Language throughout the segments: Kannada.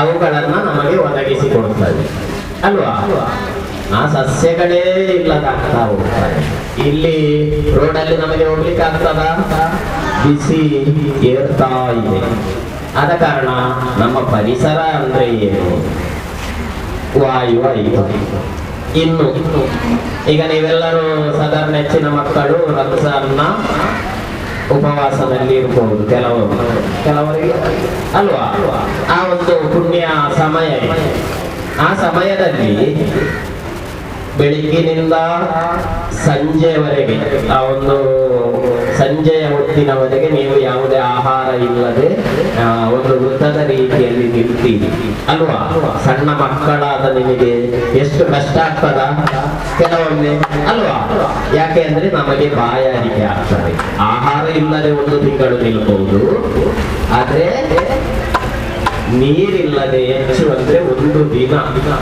ಅವುಗಳನ್ನ ನಮಗೆ ಒದಗಿಸಿಕೊಡುತ್ತವೆ ಅಲ್ವಾ? ಆ ಸಸ್ಯಗಳೇ ಇಲ್ಲದಾಗ್ತಾ ಹೋಗ್ತಾರೆ. ಇಲ್ಲಿ ರೋಡಲ್ಲಿ ನಮಗೆ ಹೋಗ್ಲಿಕ್ಕೆ ಆಗ್ತದ ಬಿಸಿ ಏರ್ತಾ ಇದೆ. ಆದ ಕಾರಣ ನಮ್ಮ ಪರಿಸರ ಅಂದ್ರೆ ಏನು? ವಾಯು ಆಯಿತು. ಇನ್ನು, ಈಗ ನೀವೆಲ್ಲರೂ ಸಾಧಾರಣ ಹೆಚ್ಚಿನ ಮಕ್ಕಳು ರಂಜಾನ್ನ ಉಪವಾಸದಲ್ಲಿ ಇರಬಹುದು ಕೆಲವರು ಕೆಲವರಿಗೆ ಅಲ್ವಾ ಆ ಒಂದು ಪುಣ್ಯ ಸಮಯ. ಆ ಸಮಯದಲ್ಲಿ ಬೆಳಿಗ್ಗಿನಿಂದ ಸಂಜೆವರೆಗೆ ಆ ಒಂದು ಸಂಜೆಯ ಹೊತ್ತಿನವರೆಗೆ ನೀವು ಯಾವುದೇ ಆಹಾರ ಇಲ್ಲದೆ ಒಂದು ವೃತ್ತದ ರೀತಿಯಲ್ಲಿ ನಿಲ್ತೀರಿ ಅಲ್ವಾ? ಸಣ್ಣ ಮಕ್ಕಳಾದ ನಿಮಗೆ ಎಷ್ಟು ಕಷ್ಟ ಆಗ್ತದ? ಕೆಲವೊಮ್ಮೆ, ಅಲ್ವಾ? ಯಾಕೆ ಅಂದ್ರೆ ನಮಗೆ ಬಾಯಾರಿಕೆ ಆಗ್ತದೆ. ಆಹಾರ ಇಲ್ಲದೆ ಒಂದು ತಿಂಗಳು ನಿಲ್ಬಹುದು ಆದ್ರೆ ನೀರಿಲ್ಲದೆ ಹೆಚ್ಚು ಅಂದ್ರೆ ಒಂದು ದಿನ.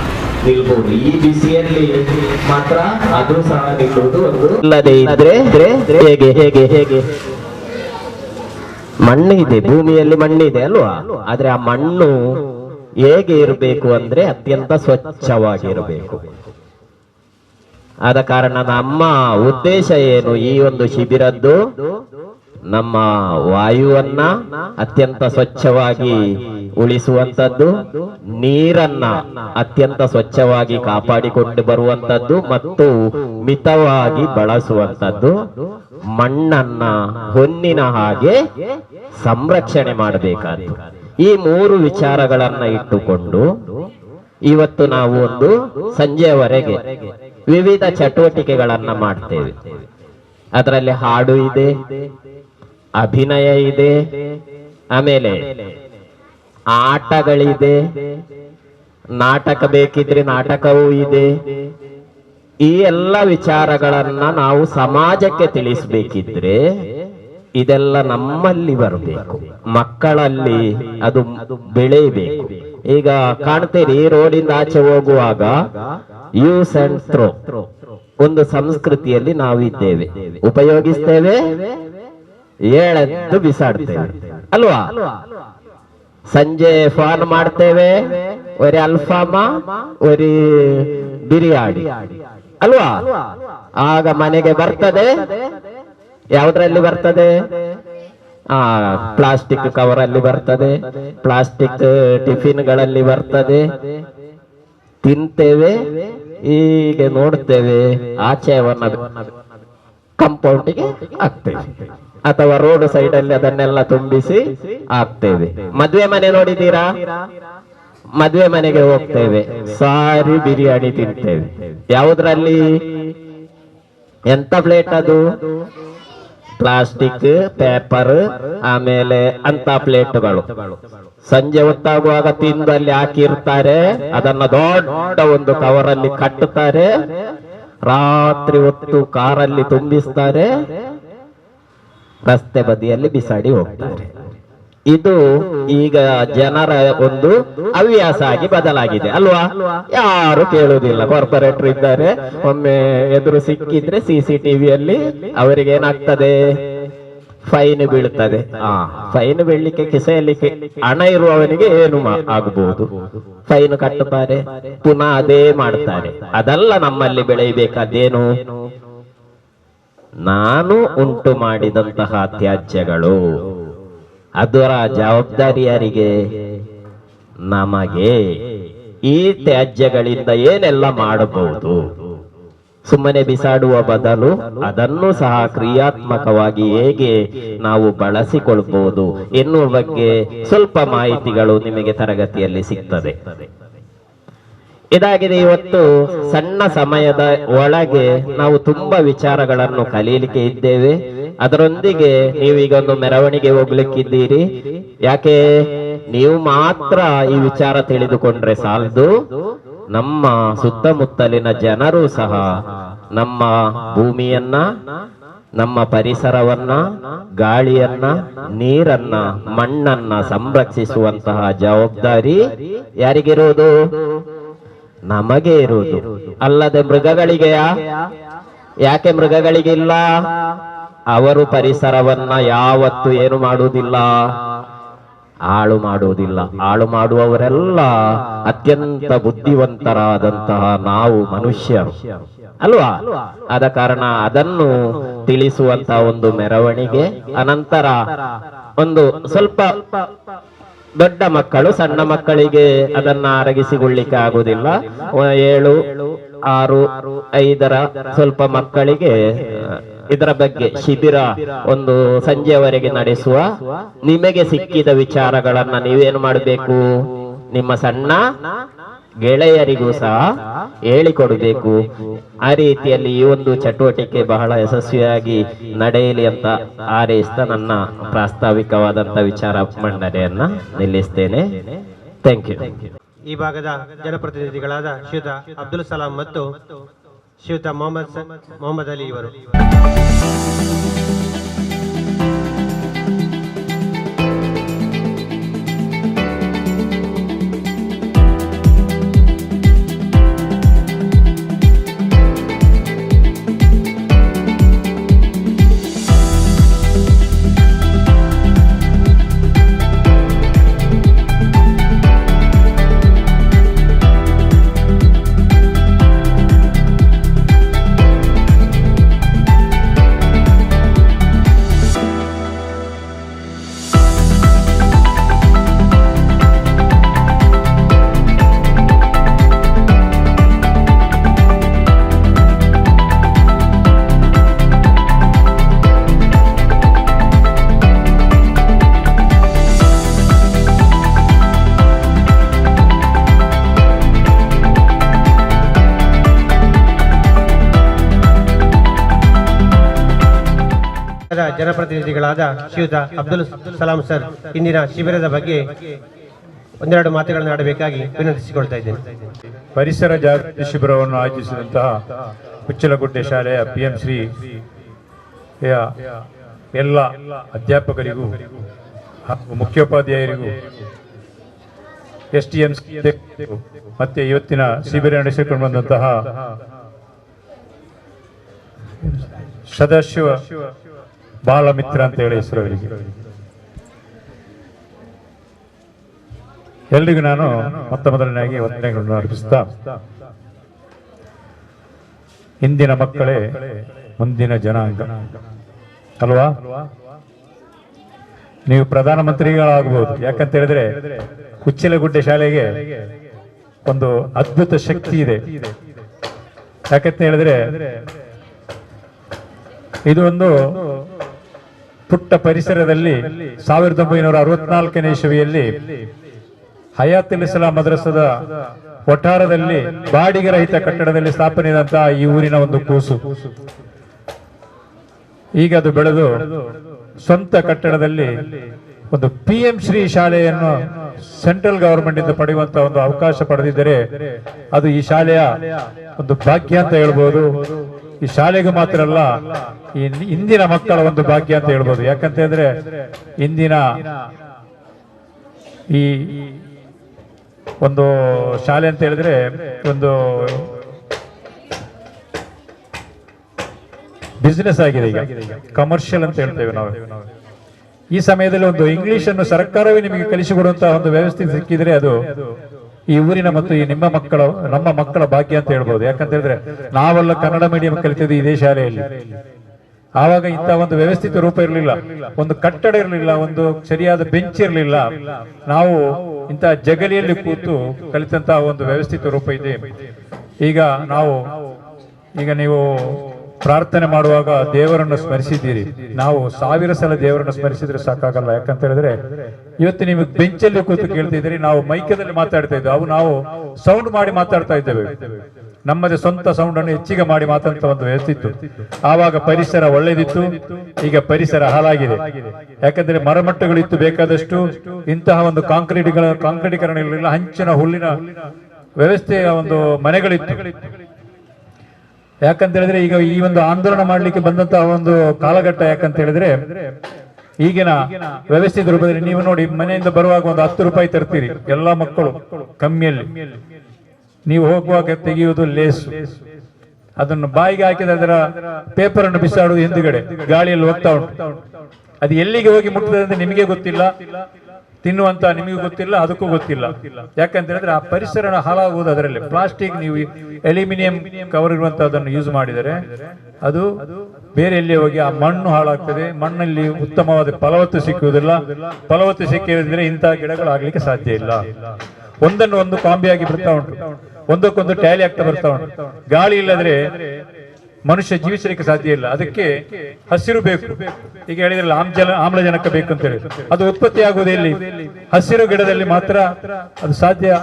ನಿಲ್ಬಹುದು ಈ ಬಿಸಿಯಲ್ಲಿ ಮಾತ್ರ ಅದು ಸಹ ನಿಲ್ಲುವುದು ಒಂದು. ಇಲ್ಲದೆ ಇದ್ರೆ ಹೇಗೆ ಹೇಗೆ ಹೇಗೆ? ಮಣ್ಣು ಇದೆ ಭೂಮಿಯಲ್ಲಿ ಮಣ್ಣಿದೆ ಅಲ್ವಾ? ಆದ್ರೆ ಆ ಮಣ್ಣು ಹೇಗೆ ಇರಬೇಕು ಅಂದ್ರೆ ಅತ್ಯಂತ ಸ್ವಚ್ಛವಾಗಿರಬೇಕು. ಆದ ಕಾರಣ ನಮ್ಮ ಉದ್ದೇಶ ಏನು? ಈ ಒಂದು ಶಿಬಿರದ್ದು ನಮ್ಮ ವಾಯುವನ್ನ ಅತ್ಯಂತ ಸ್ವಚ್ಛವಾಗಿ ಉಳಿಸುವಂತದ್ದು ನೀರನ್ನ ಅತ್ಯಂತ ಸ್ವಚ್ಛವಾಗಿ ಕಾಪಾಡಿಕೊಂಡು ಬರುವಂತದ್ದು ಮತ್ತು ಮಿತವಾಗಿ ಬಳಸುವಂತದ್ದು ಮಣ್ಣನ್ನ ಹೊನ್ನಿನ ಹಾಗೆ ಸಂರಕ್ಷಣೆ ಮಾಡಬೇಕಾದ್ದು. ಈ ಮೂರು ವಿಚಾರಗಳನ್ನ ಇಟ್ಟುಕೊಂಡು ಇವತ್ತು ನಾವು ಒಂದು ಸಂಜೆಯವರೆಗೆ ವಿವಿಧ ಚಟುವಟಿಕೆಗಳನ್ನ ಮಾಡ್ತೇವೆ. ಅದರಲ್ಲಿ ಹಾಡು ಇದೆ, ಅಭಿನಯ ಇದೆ, ಆಮೇಲೆ ಆಟಗಳಿದೆ. ನಾಟಕ ಬೇಕಿದ್ರೆ ನಾಟಕವೂ ಇದೆ. ಈ ಎಲ್ಲ ವಿಚಾರಗಳನ್ನ ನಾವು ಸಮಾಜಕ್ಕೆ ತಿಳಿಸ್ಬೇಕಿದ್ರೆ ಇದೆಲ್ಲ ನಮ್ಮಲ್ಲಿ ಬರಬೇಕು. ಮಕ್ಕಳಲ್ಲಿ ಅದು ಬೆಳೆಯಬೇಕು. ಈಗ ಕಾಣ್ತೀರಿ ರೋಡಿಂದ ಆಚೆ ಹೋಗುವಾಗ ಯೂಸ್ ಅಂಡ್ ಥ್ರೋ ಒಂದು ಸಂಸ್ಕೃತಿಯಲ್ಲಿ ನಾವು ಇದ್ದೇವೆ. ಉಪಯೋಗಿಸ್ತೇವೆ ಏಳೆದ್ದು ಬಿಸಾಡ್ತೇವೆ. ಅಲ್ವಾ? ಸಂಜೆ ಫೋನ್ ಮಾಡ್ತೇವೆ, ಒರಿ ಅಲ್ಫಾಮ, ಒರಿ ಬಿರಿಯಾನಿ ಅಲ್ವಾ? ಆಗ ಮನೆಗೆ ಬರ್ತದೆ. ಯಾವ್ದ್ರಲ್ಲಿ ಬರ್ತದೆ? ಆ, ಪ್ಲಾಸ್ಟಿಕ್ ಕವರ್ ಅಲ್ಲಿ ಬರ್ತದೆ, ಪ್ಲಾಸ್ಟಿಕ್ ಟಿಫಿನ್ಗಳಲ್ಲಿ ಬರ್ತದೆ. ತಿಂತೇವೆ, ಹೀಗೆ ನೋಡ್ತೇವೆ, ಆಚೆಯವನ್ನ ಕಂಪೌಂಡಿಗೆ ಹಾಕ್ತೇವೆ. ಅಥವಾ ರೋಡ್ ಸೈಡ್ ಅಲ್ಲಿ ಅದನ್ನೆಲ್ಲ ತುಂಬಿಸಿ ಹಾಕ್ತೇವೆ. ಮದುವೆ ಮನೆ ನೋಡಿದ್ದೀರಾ? ಮದುವೆ ಮನೆಗೆ ಹೋಗ್ತೇವೆ. ಸಾರಿ ಬಿರಿಯಾನಿ ತಿಂತೇವೆ. ಯಾವುದ್ರಲ್ಲಿ? ಎಂತ ಪ್ಲೇಟ್ ಅದು? ಪ್ಲಾಸ್ಟಿಕ್, ಪೇಪರ್, ಆಮೇಲೆ ಅಂತ ಪ್ಲೇಟ್ಗಳು. ಸಂಜೆ ಹೊತ್ತಾಗುವಾಗ ತಿಂದು ಅಲ್ಲಿ ಹಾಕಿರ್ತಾರೆ. ಅದನ್ನ ದೊಡ್ಡ ಒಂದು ಕವರ್ ಅಲ್ಲಿ ಕಟ್ಟುತ್ತಾರೆ. ರಾತ್ರಿ ಹೊತ್ತು ಕಾರಲ್ಲಿ ತುಂಬಿಸ್ತಾರೆ. ರಸ್ತೆ ಬದಿಯಲ್ಲಿ ಬಿಸಾಡಿ ಹೋಗ್ತಾರೆ. ಇದು ಈಗ ಜನರ ಒಂದು ಹವ್ಯಾಸ ಆಗಿ ಬದಲಾಗಿದೆ, ಅಲ್ವಾ? ಯಾರು ಕೇಳುವುದಿಲ್ಲ. ಕಾರ್ಪೊರೇಟರ್ ಇದ್ದಾರೆ. ಒಮ್ಮೆ ಎದುರು ಸಿಕ್ಕಿದ್ರೆ ಸಿ ಸಿ ಟಿವಿಯಲ್ಲಿ ಅವರಿಗೆ ಏನಾಗ್ತದೆ? ಫೈನ್ ಬೀಳ್ತದೆ. ಆ, ಫೈನ್ ಬೀಳ್ಲಿಕ್ಕೆ ಕಿಸೆಯಲ್ಲಿ ಹಣ ಇರುವವನಿಗೆ ಏನು ಆಗಬಹುದು ಫೈನ್ ಕಟ್ಟುತ್ತಾರೆ. ಪುನಃ ಅದೇ ಮಾಡ್ತಾರೆ. ಅದಲ್ಲ ನಮ್ಮಲ್ಲಿ ಬೆಳೆಯಬೇಕಾದ್ದೇನು? ನಾನು ಉಂಟು ಮಾಡಿದಂತಹ ತ್ಯಾಜ್ಯಗಳು. ಅದರ ಜವಾಬ್ದಾರಿ ಯಾರಿಗೆ ನಮಗೆ ಈ ತ್ಯಾಜ್ಯಗಳಿಂದ ಏನೆಲ್ಲ ಮಾಡಬಹುದು? ಸುಮ್ಮನೆ ಬಿಸಾಡುವ ಬದಲು ಅದನ್ನು ಸಹ ಕ್ರಿಯಾತ್ಮಕವಾಗಿ ಹೇಗೆ ನಾವು ಬಳಸಿಕೊಳ್ಬಹುದು ಎನ್ನುವ ಬಗ್ಗೆ ಸ್ವಲ್ಪ ಮಾಹಿತಿಗಳು ನಿಮಗೆ ತರಗತಿಯಲ್ಲಿ ಸಿಗ್ತದೆ. ಇದಾಗಿದೆ ಇವತ್ತು ಸಣ್ಣ ಸಮಯದ ಒಳಗೆ ನಾವು ತುಂಬಾ ವಿಚಾರಗಳನ್ನು ಕಲೀಲಿಕ್ಕೆ ಇದ್ದೇವೆ. ಅದರೊಂದಿಗೆ ಈಗ ಒಂದು ಮೆರವಣಿಗೆ ಹೋಗ್ಲಿಕ್ಕಿದ್ದೀರಿ. ಯಾಕೆ? ನೀವು ಮಾತ್ರ ಈ ವಿಚಾರ ತಿಳಿದುಕೊಂಡ್ರೆ ಸಾಲದು. ನಮ್ಮ ಸುತ್ತಮುತ್ತಲಿನ ಜನರು ಸಹ ನಮ್ಮ ಭೂಮಿಯನ್ನ, ನಮ್ಮ ಪರಿಸರವನ್ನ, ಗಾಳಿಯನ್ನ, ನೀರನ್ನ, ಮಣ್ಣನ್ನ ಸಂರಕ್ಷಿಸುವಂತಹ ಜವಾಬ್ದಾರಿ ಯಾರಿಗಿರುವುದು? ನಮಗೆ ಇರುವುದು. ಅಲ್ಲದೆ ಮೃಗಗಳಿಗೆಯಾ ಯಾಕೆ ಮೃಗಗಳಿಗಿಲ್ಲ ಅವರು ಪರಿಸರವನ್ನ ಯಾವತ್ತು ಏನು ಮಾಡುವುದಿಲ್ಲ. ಹಾಳು ಮಾಡುವುದಿಲ್ಲ. ಹಾಳು ಮಾಡುವವರೆಲ್ಲ ಅತ್ಯಂತ ಬುದ್ಧಿವಂತರಾದಂತಹ ನಾವು ಮನುಷ್ಯರು. ಅಲ್ವಾ? ಆದ ಕಾರಣ ಅದನ್ನು ತಿಳಿಸುವಂತಹ ಒಂದು ಮೆರವಣಿಗೆ, ಅನಂತರ ಒಂದು ಸ್ವಲ್ಪ ದೊಡ್ಡ ಮಕ್ಕಳು ಸಣ್ಣ ಮಕ್ಕಳಿಗೆ ಅದನ್ನ ಅರಗಿಸಿಕೊಳ್ಳಿಕ್ಕೆ ಆಗುದಿಲ್ಲ ಏಳು, ಆರು, ಐದರ ಸ್ವಲ್ಪ ಮಕ್ಕಳಿಗೆ ಇದರ ಬಗ್ಗೆ ಶಿಬಿರ ಒಂದು ಸಂಜೆಯವರೆಗೆ ನಡೆಸುವ ನಿಮಗೆ ಸಿಕ್ಕಿದ ವಿಚಾರಗಳನ್ನ ನೀವೇನು ಮಾಡಬೇಕು? ನಿಮ್ಮ ಸಣ್ಣ ಗೆಳೆಯರಿಗೂ ಸಹ ಹೇಳಿಕೊಡಬೇಕು. ಆ ರೀತಿಯಲ್ಲಿ ಈ ಒಂದು ಚಟುವಟಿಕೆ ಬಹಳ ಯಶಸ್ವಿಯಾಗಿ ನಡೆಯಲಿ ಅಂತ ಹಾರೈಸ್ತಾ ನನ್ನ ಪ್ರಾಸ್ತಾವಿಕವಾದಂತ ವಿಚಾರ ಮಂಡನೆಯನ್ನ ನಿಲ್ಲಿಸ್ತೇನೆ. ಥ್ಯಾಂಕ್ ಯು ಈ ಭಾಗದ ಜನಪ್ರತಿನಿಧಿಗಳಾದ ಶ್ರೀಯುತ ಅಬ್ದುಲ್ ಸಲಾಂ ಮತ್ತು ಶ್ರೀಯುತ ಮೊಹಮ್ಮದ್ ಮೊಹಮ್ಮದ್ ಅಲಿ ಇವರು. ಜನಪ್ರತಿನಿಧಿಗಳಾದ ಶ್ರೀಯುತ ಅಬ್ದುಲ್ ಸಲಾಂ ಸರ್, ಇಂದಿನ ಶಿಬಿರದ ಬಗ್ಗೆ ಒಂದೆರಡು ಮಾತುಗಳನ್ನು ಆಡಬೇಕಾಗಿ ವಿನಂತಿಸಿಕೊಳ್ತಾ ಇದ್ದೇನೆ. ಪರಿಸರ ಜಾಗೃತಿ ಶಿಬಿರವನ್ನು ಆಯೋಜಿಸಿದಂತಹ ಕುಚ್ಚಲಗುಡ್ಡೆ ಶಾಲೆಯ ಪಿ ಎಂ ಶ್ರೀ ಎಲ್ಲ ಅಧ್ಯಾಪಕರಿಗೂ, ಮುಖ್ಯೋಪಾಧ್ಯಾಯರಿಗೂ ಎಸ್ ಟಿ ಎಂ ಮತ್ತೆ ಇವತ್ತಿನ ಶಿಬಿರ ನಡೆಸಿಕೊಂಡು ಬಂದಂತಹ ಸದಾಶಿವ ಬಾಲಮಿತ್ರ ಅಂತ ಹೇಳಿ ಹೆಸರು ಅವರಿಗೆ. ಎಲ್ರಿಗೂ ನಾನು ಮೊತ್ತ ಮೊದಲನೆಯಾಗಿ ವಂದನೆಗಳನ್ನು ಅರ್ಪಿಸ್ತಾ ಇಂದಿನ ಮಕ್ಕಳೇ ಮುಂದಿನ ಜನಾಂಗ. ಅಲ್ವಾ? ನೀವು ಪ್ರಧಾನಮಂತ್ರಿಗಳಾಗಬಹುದು. ಯಾಕಂತ ಹೇಳಿದ್ರೆ ಕುಚ್ಚಿಲಗುಡ್ಡೆ ಶಾಲೆಗೆ ಒಂದು ಅದ್ಭುತ ಶಕ್ತಿ ಇದೆ. ಯಾಕಂತ ಹೇಳಿದ್ರೆ ಇದು ಒಂದು ಪುಟ್ಟ ಪರಿಸರದಲ್ಲಿ ಸಾವಿರದ ಒಂಬೈನೂರ ಅರವತ್ನಾಲ್ಕನೇ ಇಸವಿಯಲ್ಲಿ ಹಯಾತ್ ಇಸ್ಲಾಂ ಮದ್ರಸದ ಒಟ್ಟಾರದಲ್ಲಿ ಬಾಡಿಗೆ ರಹಿತ ಕಟ್ಟಡದಲ್ಲಿ ಸ್ಥಾಪನೆಯಾದಂತಹ ಈ ಊರಿನ ಒಂದು ಕೂಸು. ಈಗ ಅದು ಬೆಳೆದು ಸ್ವಂತ ಕಟ್ಟಡದಲ್ಲಿ ಒಂದು ಪಿ ಎಂ ಶ್ರೀ ಶಾಲೆಯನ್ನು ಸೆಂಟ್ರಲ್ ಗವರ್ಮೆಂಟ್ ಇಂದ ಪಡೆಯುವಂತ ಒಂದು ಅವಕಾಶ ಪಡೆದಿದ್ದರೆ ಅದು ಈ ಶಾಲೆಯ ಒಂದು ಭಾಗ್ಯ ಅಂತ ಹೇಳ್ಬೋದು. ಈ ಶಾಲೆಗೆ ಮಾತ್ರ ಅಲ್ಲ, ಈ ಇಂದಿನ ಮಕ್ಕಳ ಒಂದು ಭಾಗ್ಯ ಅಂತ ಹೇಳ್ಬೋದು. ಯಾಕಂತ ಹೇಳಿದ್ರೆ ಇಂದಿನ ಈ ಒಂದು ಶಾಲೆ ಅಂತ ಹೇಳಿದ್ರೆ ಒಂದು ಬಿಸ್ನೆಸ್ ಆಗಿದೆ ಈಗ. ಕಮರ್ಷಿಯಲ್ ಅಂತ ಹೇಳ್ತೇವೆ ನಾವು. ಈ ಸಮಯದಲ್ಲಿ ಒಂದು ಇಂಗ್ಲಿಷ್ ಅನ್ನು ಸರ್ಕಾರವೇ ನಿಮಗೆ ಕಲಿಸಿಕೊಡುವಂತಹ ಒಂದು ವ್ಯವಸ್ಥೆ ಸಿಕ್ಕಿದ್ರೆ ಅದು ಈ ಊರಿನ ಮತ್ತು ಈ ನಿಮ್ಮ ಮಕ್ಕಳ, ನಮ್ಮ ಮಕ್ಕಳ ಭಾಗ್ಯ ಅಂತ ಹೇಳ್ಬೋದು. ಯಾಕಂತ ಹೇಳಿದ್ರೆ ನಾವೆಲ್ಲ ಕನ್ನಡ ಮೀಡಿಯಂ ಕಲಿತದ್ದು ಇದೇ ಶಾಲೆಯಲ್ಲಿ. ಆವಾಗ ಇಂಥ ಒಂದು ವ್ಯವಸ್ಥಿತ ರೂಪ ಇರಲಿಲ್ಲ. ಒಂದು ಕಟ್ಟಡ ಇರಲಿಲ್ಲ, ಒಂದು ಸರಿಯಾದ ಬೆಂಚ್ ಇರಲಿಲ್ಲ. ನಾವು ಇಂಥ ಜಗಲಿಯಲ್ಲಿ ಕೂತು ಕಲಿತಂತಹ ಒಂದು ವ್ಯವಸ್ಥಿತ ರೂಪ ಇದೆ. ಈಗ ನಾವು, ಈಗ ನೀವು ಪ್ರಾರ್ಥನೆ ಮಾಡುವಾಗ ದೇವರನ್ನು ಸ್ಮರಿಸಿದ್ದೀರಿ. ನಾವು ಸಾವಿರ ಸಲ ದೇವರನ್ನು ಸ್ಮರಿಸಿದ್ರೆ ಸಾಕಾಗಲ್ಲ. ಯಾಕಂತ ಹೇಳಿದ್ರೆ ಇವತ್ತು ನಿಮಗೆ ಬೆಂಚಲ್ಲಿ ಕೂತು ಕೇಳ್ತಿದ್ರೆ ನಾವು ಮೈಕದಲ್ಲಿ ಮಾತಾಡ್ತಾ ಇದ್ದೇವೆ. ಅವು ನಾವು ಸೌಂಡ್ ಮಾಡಿ ಮಾತಾಡ್ತಾ ಇದ್ದೇವೆ. ನಮ್ಮದೇ ಸ್ವಂತ ಸೌಂಡ್ ಅನ್ನು ಹೆಚ್ಚಿಗೆ ಮಾಡಿ ಮಾತಾಡ್ತಾ ಒಂದು ವ್ಯವಸ್ಥೆ ಇತ್ತು ಆವಾಗ ಪರಿಸರ ಒಳ್ಳೆದಿತ್ತು, ಈಗ ಪರಿಸರ ಹಾಳಾಗಿದೆ. ಯಾಕಂದ್ರೆ ಮರಮಟ್ಟಗಳಿತ್ತು, ಬೇಕಾದಷ್ಟು ಇಂತಹ ಒಂದು ಕಾಂಕ್ರೀಟ್ಗಳ ಕಾಂಕ್ರೀಟೀಕರಣ ಇರಲಿಲ್ಲ ಹಂಚಿನ ಹುಲ್ಲಿನ ವ್ಯವಸ್ಥೆಯ ಒಂದು ಮನೆಗಳಿತ್ತು. ಯಾಕಂತ ಹೇಳಿದ್ರೆ ಈಗ ಈ ಒಂದು ಆಂದೋಲನ ಮಾಡ್ಲಿಕ್ಕೆ ಬಂದಂತಹ ಒಂದು ಕಾಲಘಟ್ಟ ಯಾಕಂತ ಹೇಳಿದ್ರೆ ಈಗಿನ ವ್ಯವಸ್ಥಿತ ರೂಪದಲ್ಲಿ ನೀವು ನೋಡಿ ಮನೆಯಿಂದ ಬರುವಾಗ ಒಂದು ಹತ್ತು ರೂಪಾಯಿ ತರ್ತೀರಿ. ಎಲ್ಲಾ ಮಕ್ಕಳು ಕಮ್ಮಿಯಲ್ಲಿ. ನೀವು ಹೋಗುವಾಗ ತೆಗೆಯುವುದು ಲೇಸ್. ಅದನ್ನು ಬಾಯಿಗೆ ಹಾಕಿದ ಅದರ ಪೇಪರ್ ಅನ್ನು ಬಿಸಾಡುವುದು ಹಿಂದುಗಡೆ. ಗಾಳಿಯಲ್ಲಿ ಹೋಗ್ತಾ ಉಂಟು. ಅದು ಎಲ್ಲಿಗೆ ಹೋಗಿ ಮುಟ್ಟದಂತೆ ನಿಮಗೆ ಗೊತ್ತಿಲ್ಲ. ತಿನ್ನುವಂತ ನಿಮಗೂ ಗೊತ್ತಿಲ್ಲ, ಅದಕ್ಕೂ ಗೊತ್ತಿಲ್ಲ. ಯಾಕಂತ ಹೇಳಿದ್ರೆ ಆ ಪರಿಸರ ಹಾಳಾಗುವುದು ಅದರಲ್ಲಿ. ಪ್ಲಾಸ್ಟಿಕ್ ನೀವು ಅಲ್ಯೂಮಿನಿಯಂ ಕವರ್ ಇರುವಂತಹದನ್ನು ಯೂಸ್ ಮಾಡಿದರೆ ಅದು ಬೇರೆ ಎಲ್ಲಿ ಹೋಗಿ ಆ ಮಣ್ಣು ಹಾಳಾಗ್ತದೆ. ಮಣ್ಣಲ್ಲಿ ಉತ್ತಮವಾದ ಫಲವತ್ತು ಸಿಕ್ಕುವುದಿಲ್ಲ. ಫಲವತ್ತು ಸಿಕ್ಕಿದ್ರೆ ಇಂತಹ ಗಿಡಗಳು ಆಗ್ಲಿಕ್ಕೆ ಸಾಧ್ಯ ಇಲ್ಲ. ಒಂದನ್ನು ಒಂದು ಕಾಂಬಿಯಾಗಿ ಬರ್ತಾ ಉಂಟು. ಒಂದಕ್ಕೊಂದು ಟ್ಯಾಲಿ ಆಗ್ತಾ ಬರ್ತಾ ಉಂಟು. ಗಾಳಿ ಇಲ್ಲದ್ರೆ ಮನುಷ್ಯ ಜೀವಿಸಲಿಕ್ಕೆ ಸಾಧ್ಯ ಇಲ್ಲ. ಅದಕ್ಕೆ ಹಸಿರು ಬೇಕು. ಈಗ ಹೇಳಿದ್ರಲ್ಲ, ಆಮ್ಜಲ ಆಮ್ಲಜನಕ ಬೇಕು ಅಂತ ಹೇಳಿ ಅದು ಉತ್ಪತ್ತಿ ಆಗುವುದು ಎಲ್ಲಿ? ಹಸಿರು ಗಿಡದಲ್ಲಿ ಮಾತ್ರ ಅದು ಸಾಧ್ಯ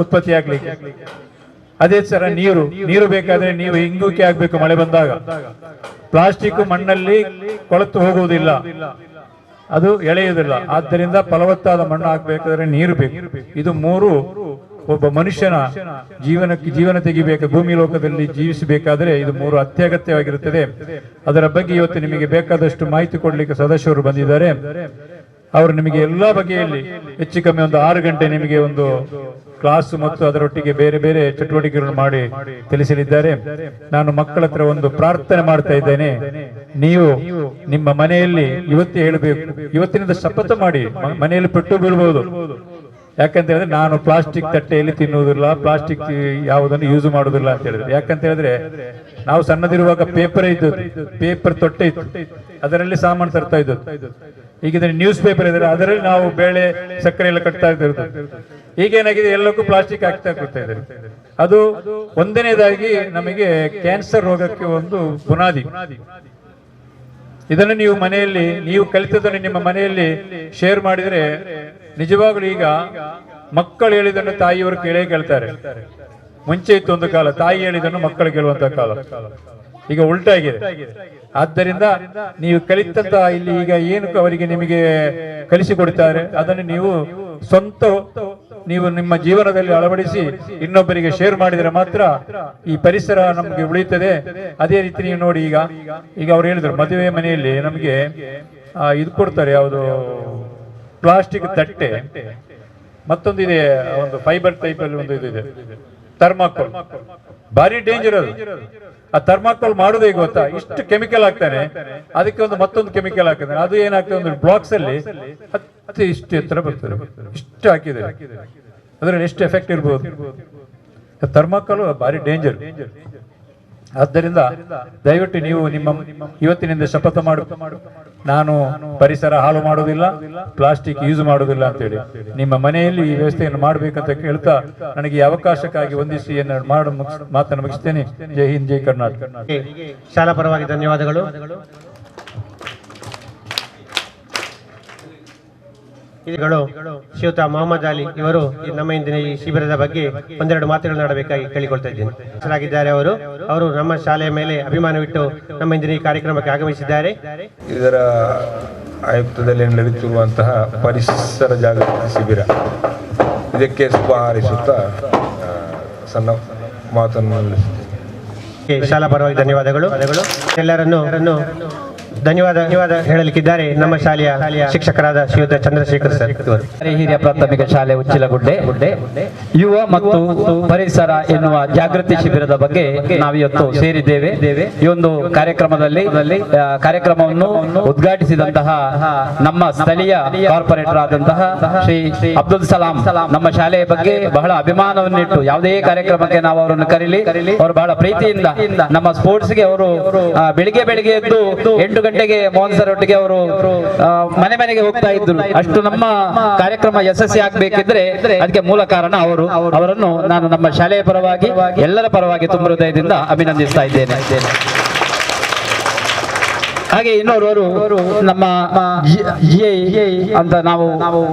ಉತ್ಪತ್ತಿ ಆಗ್ಲಿಕ್ಕೆ. ಅದೇ ಸರ, ನೀರು. ನೀರು ಬೇಕಾದ್ರೆ ನೀವು ಇಂಗೂಕೆ ಆಗ್ಬೇಕು ಮಳೆ ಬಂದಾಗ. ಪ್ಲಾಸ್ಟಿಕ್ ಮಣ್ಣಲ್ಲಿ ಕೊಳತು ಹೋಗುವುದಿಲ್ಲ. ಅದು ಎಳೆಯುವುದಿಲ್ಲ. ಆದ್ದರಿಂದ ಫಲವತ್ತಾದ ಮಣ್ಣು ಹಾಕ್ಬೇಕಾದ್ರೆ ನೀರು ಬೇಕು. ಇದು ಮೂರು ಒಬ್ಬ ಮನುಷ್ಯನ ಜೀವನಕ್ಕೆ ಜೀವನ ತೆಗಿಬೇಕು, ಭೂಮಿ ಲೋಕದಲ್ಲಿ ಜೀವಿಸಬೇಕಾದ್ರೆ ಇದು ಮೂರು ಅತ್ಯಗತ್ಯವಾಗಿರುತ್ತದೆ. ಅದರ ಬಗ್ಗೆ ಇವತ್ತು ನಿಮಗೆ ಬೇಕಾದಷ್ಟು ಮಾಹಿತಿ ಕೊಡ್ಲಿಕ್ಕೆ ಸದಸ್ಯರು ಬಂದಿದ್ದಾರೆ. ಅವರು ನಿಮಗೆ ಎಲ್ಲಾ ಬಗೆಯಲ್ಲಿ ಹೆಚ್ಚು ಕಮ್ಮಿ ಒಂದು ಆರು ಗಂಟೆ ನಿಮಗೆ ಒಂದು ಕ್ಲಾಸ್ ಮತ್ತು ಅದರೊಟ್ಟಿಗೆ ಬೇರೆ ಬೇರೆ ಚಟುವಟಿಕೆಗಳನ್ನು ಮಾಡಿ ತಿಳಿಸಲಿದ್ದಾರೆ. ನಾನು ಮಕ್ಕಳ ಹತ್ರ ಒಂದು ಪ್ರಾರ್ಥನೆ ಮಾಡ್ತಾ ಇದ್ದೇನೆ. ನೀವು ನಿಮ್ಮ ಮನೆಯಲ್ಲಿ ಇವತ್ತೇ ಹೇಳಬೇಕು. ಇವತ್ತಿನಿಂದ ಶಪಥ ಮಾಡಿ, ಮನೆಯಲ್ಲಿ ಪೆಟ್ಟು ಬೀಳ್ಬಹುದು ಯಾಕಂತ ಹೇಳಿದ್ರೆ ನಾನು ಪ್ಲಾಸ್ಟಿಕ್ ತಟ್ಟೆಯಲ್ಲಿ ತಿನ್ನುವುದಿಲ್ಲ, ಪ್ಲಾಸ್ಟಿಕ್ ಯಾವುದನ್ನು ಯೂಸ್ ಮಾಡುವುದಿಲ್ಲ ಅಂತ ಹೇಳಿದ್ರೆ. ಯಾಕಂತ ಹೇಳಿದ್ರೆ ನಾವು ಸಣ್ಣದಿರುವಾಗ ಪೇಪರ್ ಇದ್ದು ಪೇಪರ್ ತೊಟ್ಟೆ ಇತ್ತು. ಅದರಲ್ಲಿ ಸಾಮಾನು ತರ್ತಾ ಇದ್ದದ್ದು. ಈಗ ನ್ಯೂಸ್ ಪೇಪರ್ ಇದ್ರೆ ಅದರಲ್ಲಿ ನಾವು ಬೇಳೆ, ಸಕ್ಕರೆ ಎಲ್ಲ ಕಟ್ತಾ ಇದ್ದು ಈಗೇನಾಗಿದೆ, ಎಲ್ಲಕ್ಕೂ ಪ್ಲಾಸ್ಟಿಕ್ ಹಾಕ್ತಾ ಕೊಡ್ತಾ ಇದ್ದಾರೆ. ಅದು ಒಂದನೇದಾಗಿ ನಮಗೆ ಕ್ಯಾನ್ಸರ್ ರೋಗಕ್ಕೆ ಒಂದು ಬುನಾದಿ ಇದನ್ನು ನೀವು ಮನೆಯಲ್ಲಿ, ನೀವು ಕಲಿತದನ್ನು ನಿಮ್ಮ ಮನೆಯಲ್ಲಿ ಶೇರ್ ಮಾಡಿದ್ರೆ ನಿಜವಾಗ್ಲೂ ಈಗ ಮಕ್ಕಳು ಹೇಳಿದನ್ನು ತಾಯಿಯವರು ಕೇಳೇ ಕೇಳ್ತಾರೆ. ಮುಂಚೆ ಇತ್ತು ಒಂದು ಕಾಲ ತಾಯಿ ಹೇಳಿದನ್ನು ಮಕ್ಕಳು ಕೇಳುವಂತ ಕಾಲ. ಈಗ ಉಲ್ಟಾಗಿದೆ ಆದ್ದರಿಂದ ನೀವು ಕಲಿತಂತ ಇಲ್ಲಿ ಈಗ ಏನು ಅವರಿಗೆ ನಿಮಗೆ ಕಲಿಸಿಕೊಡ್ತಾರೆ ಅದನ್ನು ನೀವು ಸ್ವಂತ ನೀವು ನಿಮ್ಮ ಜೀವನದಲ್ಲಿ ಅಳವಡಿಸಿ ಇನ್ನೊಬ್ಬರಿಗೆ ಶೇರ್ ಮಾಡಿದರೆ ಮಾತ್ರ ಈ ಪರಿಸರ ನಮಗೆ ಉಳಿಯುತ್ತದೆ. ಅದೇ ರೀತಿ ನೀವು ನೋಡಿ ಈಗ ಈಗ ಅವ್ರು ಹೇಳಿದ್ರು ಮದುವೆ ಮನೆಯಲ್ಲಿ ನಮಗೆ ಇದು ಕೊಡ್ತಾರೆ ಯಾವುದು ಪ್ಲಾಸ್ಟಿಕ್ ತಟ್ಟೆ, ಮತ್ತೊಂದಿದೆ ಒಂದು ಫೈಬರ್ ಟೈಪ್ ಅಲ್ಲಿ ಒಂದು ಇದು ಥರ್ಮಾಕೋಲ್ ಭಾರಿ ಡೇಂಜರ್ ಅದು ಆ ಥರ್ಮಾಕೋಲ್ ಮಾಡೋದೇ ಗೊತ್ತಾ? ಇಷ್ಟು ಕೆಮಿಕಲ್ ಹಾಕ್ತಾನೆ ಅದಕ್ಕೆ ಒಂದು ಮತ್ತೊಂದು ಕೆಮಿಕಲ್ ಹಾಕ್ತಾನೆ ಅದು ಏನಾಗ್ತದೆ ಒಂದು ಬ್ಲಾಕ್ಸ್ ಅಲ್ಲಿ ಹತ್ತು ಇಷ್ಟು ಎತ್ತರ ಬರ್ತದೆ. ಇಷ್ಟು ಹಾಕಿದೆ ಅದರಲ್ಲಿ ಎಷ್ಟು ಎಫೆಕ್ಟ್ ಇರ್ಬೋದು? ಥರ್ಮಾಕೋಲ್ ಭಾರಿ ಡೇಂಜರ್ ಆದ್ದರಿಂದ ದಯವಿಟ್ಟು ನೀವು ನಿಮ್ಮ ಇವತ್ತಿನಿಂದ ಶಪಥ ಮಾಡು. ನಾನು ಪರಿಸರ ಹಾಳು ಮಾಡುವುದಿಲ್ಲ, ಪ್ಲಾಸ್ಟಿಕ್ ಯೂಸ್ ಮಾಡುವುದಿಲ್ಲ ಅಂತೇಳಿ. ನಿಮ್ಮ ಮನೆಯಲ್ಲಿ ಈ ವ್ಯವಸ್ಥೆಯನ್ನು ಮಾಡಬೇಕಂತ ಕೇಳ್ತಾ ನನಗೆ ಈ ಅವಕಾಶಕ್ಕಾಗಿ ವಂದಿಸಿ ಮಾತನ್ನು ಮುಗಿಸ್ತೇನೆ. ಜೈ ಹಿಂದ್, ಜೈ ಕರ್ನಾಟಕ. ಶಾಲಾ ಪರವಾಗಿ ಧನ್ಯವಾದಗಳು. ಇದುಗಳು ಶ್ರೀಯುತ ಮೊಹಮ್ಮದ್ ಅಲಿ ಇವರು ನಮ್ಮ ಇಂದಿನ ಈ ಶಿಬಿರದ ಬಗ್ಗೆ ಒಂದೆರಡು ಮಾತುಗಳನ್ನು ಆಡಬೇಕಾಗಿ ಕೇಳಿಕೊಳ್ತಾ ಇದ್ದೇನೆ. ಹೆಸರಾಗಿದ್ದಾರೆ ಅವರು ಅವರು ನಮ್ಮ ಶಾಲೆಯ ಮೇಲೆ ಅಭಿಮಾನವಿಟ್ಟು ನಮ್ಮ ಇಂದಿನ ಈ ಕಾರ್ಯಕ್ರಮಕ್ಕೆ ಆಗಮಿಸಿದ್ದಾರೆ. ಇದರ ಆಯುಕ್ತದಲ್ಲಿ ನಡೆಯುತ್ತಿರುವಂತಹ ಪರಿಸರ ಜಾಗೃತಿ ಶಿಬಿರ. ಇದಕ್ಕೆ ಶುಭ ಹಾರೈಸುತ್ತಾ ಸಣ್ಣ ಮಾತನ್ನು ಶಾಲಾ ಪರವಾಗಿ ಧನ್ಯವಾದಗಳು. ಎಲ್ಲರನ್ನು ಧನ್ಯವಾದ ಧನ್ಯವಾದ ಹೇಳಲಿಕ್ಕಿದ್ದಾರೆ ನಮ್ಮ ಶಾಲೆಯ ಶಿಕ್ಷಕರಾದ ಶ್ರೀಯುತ ಚಂದ್ರಶೇಖರ್ ಸರ್. ಹಿರಿಯ ಪ್ರಾಥಮಿಕ ಶಾಲೆ ಉಚ್ಚಿಲಗುಡ್ಡೆ. ಗುಡ್ಡೆ ಯುವ ಮತ್ತು ಪರಿಸರ ಎನ್ನುವ ಜಾಗೃತಿ ಶಿಬಿರದ ಬಗ್ಗೆ ನಾವಿವತ್ತು ಸೇರಿದ್ದೇವೆ. ಈ ಒಂದು ಕಾರ್ಯಕ್ರಮದಲ್ಲಿ ಕಾರ್ಯಕ್ರಮವನ್ನು ಉದ್ಘಾಟಿಸಿದಂತಹ ನಮ್ಮ ಸ್ಥಳೀಯ ಕಾರ್ಪೊರೇಟರ್ ಆದಂತಹ ಶ್ರೀ ಅಬ್ದುಲ್ ಸಲಾಂ ನಮ್ಮ ಶಾಲೆಯ ಬಗ್ಗೆ ಬಹಳ ಅಭಿಮಾನವನ್ನಿಟ್ಟು ಯಾವುದೇ ಕಾರ್ಯಕ್ರಮಕ್ಕೆ ನಾವು ಅವರನ್ನು ಕರೀಲಿ. ಅವರು ಬಹಳ ಪ್ರೀತಿಯಿಂದ ನಮ್ಮ ಸ್ಪೋರ್ಟ್ಸ್ಗೆ ಅವರು ಬೆಳಿಗ್ಗೆ ಬೆಳಿಗ್ಗೆ ಎದ್ದು ಎಂಟು ಗಂಟೆಗೆ ಮೋಹನ್ ಸರ್ ಒಟ್ಟಿಗೆ ಅವರು ಮನೆ ಮನೆಗೆ ಹೋಗ್ತಾ ಇದ್ರು ಅಷ್ಟು ನಮ್ಮ ಕಾರ್ಯಕ್ರಮ ಯಶಸ್ವಿ ಆಗ್ಬೇಕಿದ್ರೆ ಅದಕ್ಕೆ ಮೂಲ ಕಾರಣ ಅವರು. ಅವರನ್ನು ನಾನು ನಮ್ಮ ಶಾಲೆಯ ಪರವಾಗಿ, ಎಲ್ಲರ ಪರವಾಗಿ ತುಂಬ ಹೃದಯದಿಂದ ಅಭಿನಂದಿಸ್ತಾ ಇದ್ದೇನೆ. ಹಾಗೆ ಇನ್ನೋರ್ವರು ನಮ್ಮ ಐ ಅಂತ ನಾವು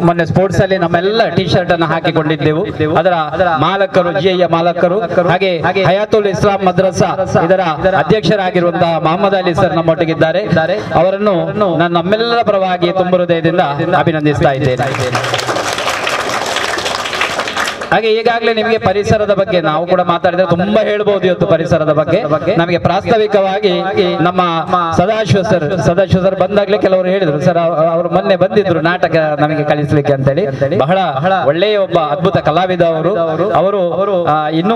ಮೊನ್ನೆ ಸ್ಪೋರ್ಟ್ಸ್ ಅಲ್ಲಿ ನಮ್ಮೆಲ್ಲ ಟಿ ಶರ್ಟ್ ಅನ್ನು ಹಾಕಿಕೊಂಡಿದ್ದೆವು. ಅದರ ಮಾಲಕರು ಜಿಎ ಐ ಮಾಲಕರು, ಹಾಗೆ ಹಯಾತುಲ್ ಇಸ್ಲಾಂ ಮದ್ರಸಾ ಇದರ ಅಧ್ಯಕ್ಷರಾಗಿರುವಂತಹ ಮೊಹಮ್ಮದ್ ಅಲಿ ಸರ್ ನಮ್ಮೊಟ್ಟಿಗಿದ್ದಾರೆ. ಅವರನ್ನು ನಾನು ನಮ್ಮೆಲ್ಲರ ಪರವಾಗಿ ತುಂಬ ಹೃದಯದಿಂದ ಅಭಿನಂದಿಸ್ತಾ ಇದ್ದೇನೆ. ಹಾಗೆ ಈಗಾಗಲೇ ನಿಮಗೆ ಪರಿಸರದ ಬಗ್ಗೆ ನಾವು ಕೂಡ ಮಾತಾಡಿದ್ರೆ ತುಂಬಾ ಹೇಳ್ಬೋದು ಇವತ್ತು ಪರಿಸರದ ಬಗ್ಗೆ. ನಮಗೆ ಪ್ರಾಸ್ತಾವಿಕವಾಗಿ ನಮ್ಮ ಸದಾಶಿವ ಸರ್ ಸದಾಶಿವ ಸರ್ ಬಂದಾಗ್ಲೇ ಕೆಲವರು ಹೇಳಿದ್ರು, ಸರ್ ಅವರು ಮೊನ್ನೆ ಬಂದಿದ್ರು ನಾಟಕ ನಮಗೆ ಕಲಿಸ್ಲಿಕ್ಕೆ ಅಂತ ಹೇಳಿ ಬಹಳ ಒಳ್ಳೆಯ ಒಬ್ಬ ಅದ್ಭುತ ಕಲಾವಿದ ಅವರು. ಅವರು ಇನ್ನು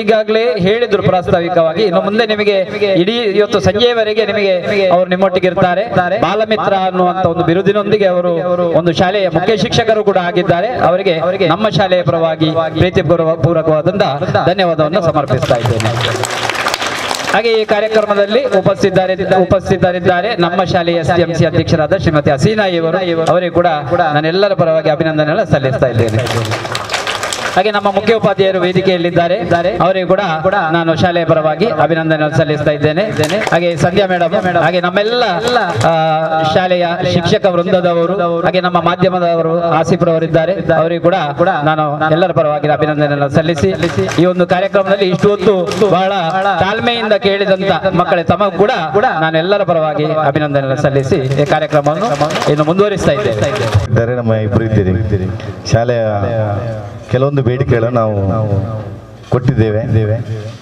ಈಗಾಗಲೇ ಹೇಳಿದ್ರು ಪ್ರಾಸ್ತಾವಿಕವಾಗಿ. ಇನ್ನು ಮುಂದೆ ನಿಮಗೆ ಇಡೀ ಇವತ್ತು ಸಂಜೆಯವರೆಗೆ ನಿಮಗೆ ಅವರು ನಿಮ್ಮೊಟ್ಟಿಗೆ ಇರ್ತಾರೆ. ಬಾಲಮಿತ್ರ ಅನ್ನುವಂತ ಒಂದು ಬಿರುದಿನೊಂದಿಗೆ ಅವರು ಒಂದು ಶಾಲೆಯ ಮುಖ್ಯ ಶಿಕ್ಷಕರು ಕೂಡ ಆಗಿದ್ದಾರೆ. ಅವರಿಗೆ ನಮ್ಮ ಶಾಲೆಯ ಪರವಾಗಿ ಪ್ರೀತಿ ಪೂರ್ವ- ಪೂರ್ವಕವಾದಂತ ಧನ್ಯವಾದವನ್ನು ಸಮರ್ಪಿಸ್ತಾ ಇದ್ದೇನೆ. ಹಾಗೆ ಈ ಕಾರ್ಯಕ್ರಮದಲ್ಲಿ ಉಪಸ್ಥಿತರಿದ್ದಾರೆ ಉಪಸ್ಥಿತರಿದ್ದಾರೆ ನಮ್ಮ ಶಾಲೆಯ ಸಿ ಅಧ್ಯಕ್ಷರಾದ ಶ್ರೀಮತಿ ಹಸೀನಾ ಇವರು. ಅವರಿಗೆ ಕೂಡ ನಾನೆಲ್ಲರ ಪರವಾಗಿ ಅಭಿನಂದನೆ ಸಲ್ಲಿಸ್ತಾ ಇದ್ದೇನೆ. ಹಾಗೆ ನಮ್ಮ ಮುಖ್ಯ ಉಪಾಧ್ಯಾಯರು ವೇದಿಕೆಯಲ್ಲಿದ್ದಾರೆ. ಅವರಿಗೆ ಕೂಡ ನಾನು ಶಾಲೆಯ ಪರವಾಗಿ ಅಭಿನಂದನೆ ಸಲ್ಲಿಸ್ತಾ ಇದ್ದೇನೆ. ಹಾಗೆ ಸಂಧ್ಯಾ ಮೇಡಮ್ ಹಾಗೆ ನಮ್ಮೆಲ್ಲ ಶಾಲೆಯ ಶಿಕ್ಷಕ ವೃಂದದವರು, ಹಾಗೆ ನಮ್ಮ ಮಾಧ್ಯಮದವರು ಆಸಿಫ್ರವರಿದ್ದಾರೆ ಅವರಿಗೆ ಕೂಡ ನಾನು ಎಲ್ಲರ ಪರವಾಗಿ ಅಭಿನಂದನೆ ಸಲ್ಲಿಸಿ, ಈ ಒಂದು ಕಾರ್ಯಕ್ರಮದಲ್ಲಿ ಇಷ್ಟು ಹೊತ್ತು ಬಹಳ ತಾಳ್ಮೆಯಿಂದ ಕೇಳಿದಂತ ಮಕ್ಕಳೇ, ತಮಗೂ ಕೂಡ ನಾನು ಎಲ್ಲರ ಪರವಾಗಿ ಅಭಿನಂದನೆ ಸಲ್ಲಿಸಿ ಈ ಕಾರ್ಯಕ್ರಮವನ್ನು ಇನ್ನು ಮುಂದುವರಿಸ್ತಾ ಇದ್ದೇನೆ. ಶಾಲೆಯ ಕೆಲವೊಂದು ಬೇಡಿಕೆಗಳನ್ನು ನಾವು ಕೊಟ್ಟಿದ್ದೇವೆ.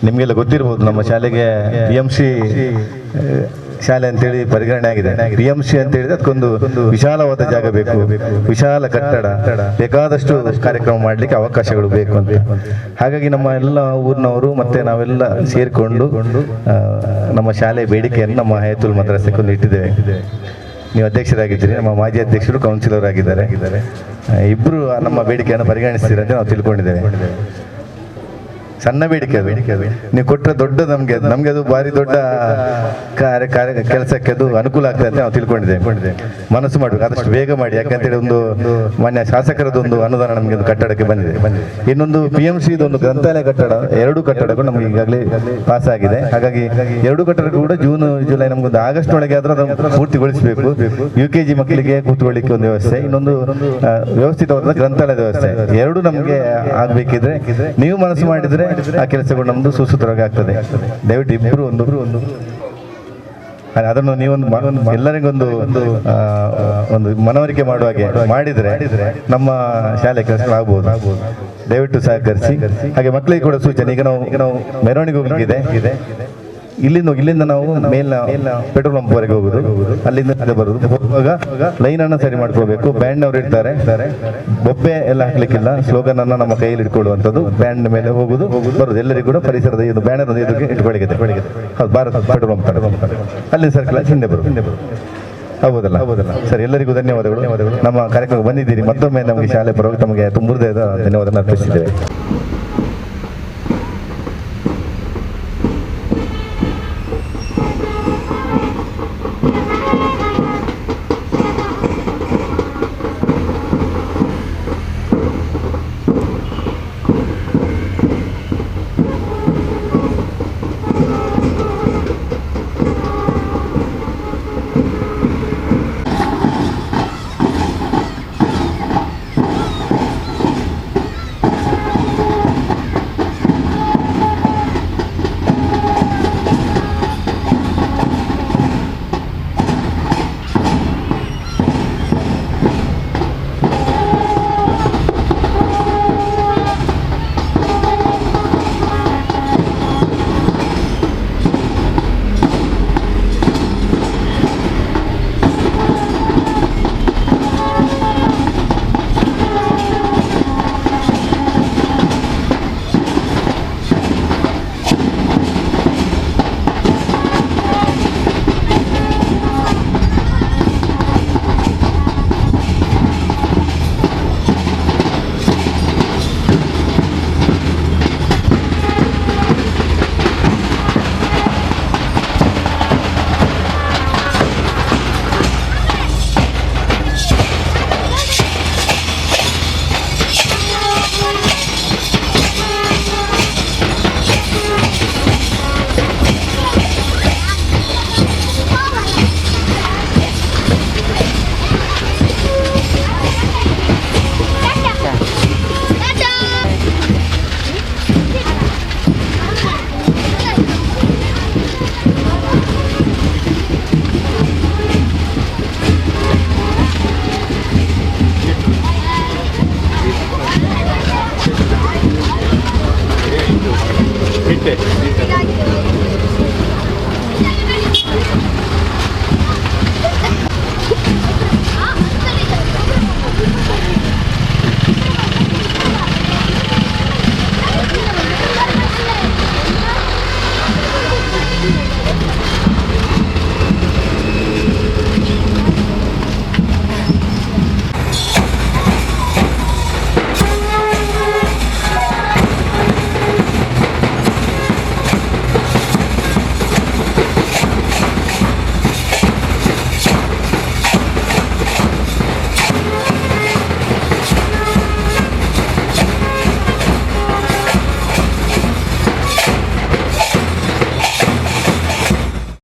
ನಿಮಗೆಲ್ಲ ಗೊತ್ತಿರ್ಬೋದು, ನಮ್ಮ ಶಾಲೆಗೆ ಬಿ ಎಂ ಸಿ ಶಾಲೆ ಅಂತೇಳಿ ಪರಿಗಣನೆ ಆಗಿದೆ. ಬಿ ಎಂ ಸಿ ಅಂತ ಹೇಳಿದ್ರೆ ಅದಕ್ಕೊಂದು ವಿಶಾಲವಾದ ಜಾಗ ಬೇಕು. ವಿಶಾಲ ಕಟ್ಟಡ. ಬೇಕಾದಷ್ಟು ಕಾರ್ಯಕ್ರಮ ಮಾಡಲಿಕ್ಕೆ ಅವಕಾಶಗಳು ಬೇಕು ಅಂತ. ಹಾಗಾಗಿ ನಮ್ಮ ಎಲ್ಲ ಊರಿನವರು ಮತ್ತೆ ನಾವೆಲ್ಲ ಸೇರಿಕೊಂಡು ನಮ್ಮ ಶಾಲೆ ಬೇಡಿಕೆಯನ್ನು ನಮ್ಮ ಹಯತುಲ್ ಮದ್ರಸಕ್ಕೆ ಒಂದು ಇಟ್ಟಿದ್ದೇವೆ. ನೀವು ಅಧ್ಯಕ್ಷರಾಗಿದ್ದೀರಿ ನಮ್ಮ ಮಾಜಿ ಅಧ್ಯಕ್ಷರು ಕೌನ್ಸಿಲರ್ ಆಗಿದ್ದಾರೆ. ಇಬ್ಬರು ನಮ್ಮ ಬೇಡಿಕೆಯನ್ನು ಪರಿಗಣಿಸ್ತೀರ ಅಂತ ನಾವು ತಿಳ್ಕೊಂಡಿದ್ದೇವೆ. ಸಣ್ಣ ಬೇಡಿಕೆ ಅದು. ನೀವು ಕೊಟ್ಟರೆ ದೊಡ್ಡ ನಮಗೆ ನಮಗೆ ಅದು ಭಾರಿ ದೊಡ್ಡ ಕಾರ್ಯ ಕಾರ್ಯ ಕೆಲಸಕ್ಕೆ ಅದು ಅನುಕೂಲ ಆಗ್ತದೆ ಅಂತ ನಾವು ತಿಳ್ಕೊಂಡಿದ್ದೇವೆ. ಮನಸ್ಸು ಮಾಡಬೇಕು. ಆದಷ್ಟು ಬೇಗ ಮಾಡಿ. ಯಾಕಂತೇಳಿ ಒಂದು ಮಾನ್ಯ ಶಾಸಕರದೊಂದು ಅನುದಾನ ನಮಗೆ ಕಟ್ಟಡಕ್ಕೆ ಬಂದಿದೆ. ಇನ್ನೊಂದು ಪಿ ಎಂ ಸಿ ಒಂದು ಗ್ರಂಥಾಲಯ ಕಟ್ಟಡ, ಎರಡು ಕಟ್ಟಡಗಳು ನಮಗೆ ಈಗಾಗಲೇ ಪಾಸ್ ಆಗಿದೆ. ಹಾಗಾಗಿ ಎರಡು ಕಟ್ಟಡ ಕೂಡ ಜೂನ್ ಜುಲೈ ನಮಗೊಂದು ಆಗಸ್ಟ್ ಒಳಗೆ ಆದ್ರೂ ಅದನ್ನು ಪೂರ್ತಿಗೊಳಿಸಬೇಕು. ಯು ಕೆ ಜಿ ಮಕ್ಕಳಿಗೆ ಕೂತ್ಕೊಳ್ಳಿಕ್ಕೆ ಒಂದು ವ್ಯವಸ್ಥೆ. ಇನ್ನೊಂದು ವ್ಯವಸ್ಥಿತವಾದ ಗ್ರಂಥಾಲಯದ ವ್ಯವಸ್ಥೆ. ಎರಡು ನಮಗೆ ಆಗಬೇಕಿದ್ರೆ ನೀವು ಮನಸ್ಸು ಮಾಡಿದ್ರೆ ಆ ಕೆಲಸಗಳು ನಮ್ದು ಸುಸೂತ್ರವಾಗಿ ಆಗ್ತದೆ ದಯವಿಟ್ಟು ಇಬ್ಬರು ಒಂದು ಒಂದು ಅದನ್ನು ನೀವೊಂದು ಎಲ್ಲರಿಗೊಂದು ಒಂದು ಒಂದು ಮನವರಿಕೆ ಮಾಡುವ ಹಾಗೆ ಮಾಡಿದ್ರೆ ನಮ್ಮ ಶಾಲೆ ಕೆಲಸ ಕೆಲಸಗಳಾಗ್ಬೋದು ದಯವಿಟ್ಟು ಸಹಕರಿಸಿ. ಹಾಗೆ ಮಕ್ಕಳಿಗೆ ಕೂಡ ಸೂಚನೆ. ಈಗ ನಾವು ಈಗ ನಾವು ಮೆರವಣಿಗೆ ಹೋಗಿದೆ ಇಲ್ಲಿಂದ ಇಲ್ಲಿಂದ ನಾವು ಮೇಲ್ನ ಪೆಟ್ರೋಲ್ ಪಂಪ್ ವರೆಗೆ ಹೋಗುದು. ಅಲ್ಲಿಂದ ಬರುದು. ಹೋಗುವಾಗ ಲೈನ್ ಅನ್ನ ಸರಿ ಮಾಡ್ಕೋಬೇಕು. ಬ್ಯಾಂಡ್ ಅವ್ರು ಇರ್ತಾರೆ. ಬೊಬ್ಬೆ ಎಲ್ಲ ಹಾಕ್ಲಿಕ್ಕಿಲ್ಲ. ಸ್ಲೋಗನ್ ಅನ್ನ ನಮ್ಮ ಕೈಯಲ್ಲಿ ಇಟ್ಕೊಳ್ಳುವಂತದ್ದು ಬ್ಯಾಂಡ್ ಮೇಲೆ ಹೋಗುದು, ಬರುದು. ಎಲ್ಲರಿಗೂ ಕೂಡ ಪರಿಸರದ ಇದು ಬ್ಯಾನರ್ ಇದಕ್ಕೆ ಬೆಳಗ್ಗೆ ಹೌದು, ಭಾರತ ಪೆಟ್ರೋಲ್ ಪಂಪ್ ಅಲ್ಲಿ ಸರ್ಕಲ್ ಹಿಂದೆ ಬರು ಹಿಂದೆ ಬರು ಹೌದಲ್ಲ? ಹೌದಲ್ಲ ಸರ್, ಎಲ್ಲರಿಗೂ ಧನ್ಯವಾದಗಳು. ನಮ್ಮ ಕಾರ್ಯಕ್ರಮಕ್ಕೆ ಬಂದಿದ್ದೀರಿ. ಮತ್ತೊಮ್ಮೆ ನಮಗೆ ಶಾಲೆ ಪರವಾಗಿ ತಮಗೆ ತುಂಬ ಹೃದಯದ ಧನ್ಯವಾದ ಅರ್ಪಿಸಿದ್ದೇವೆ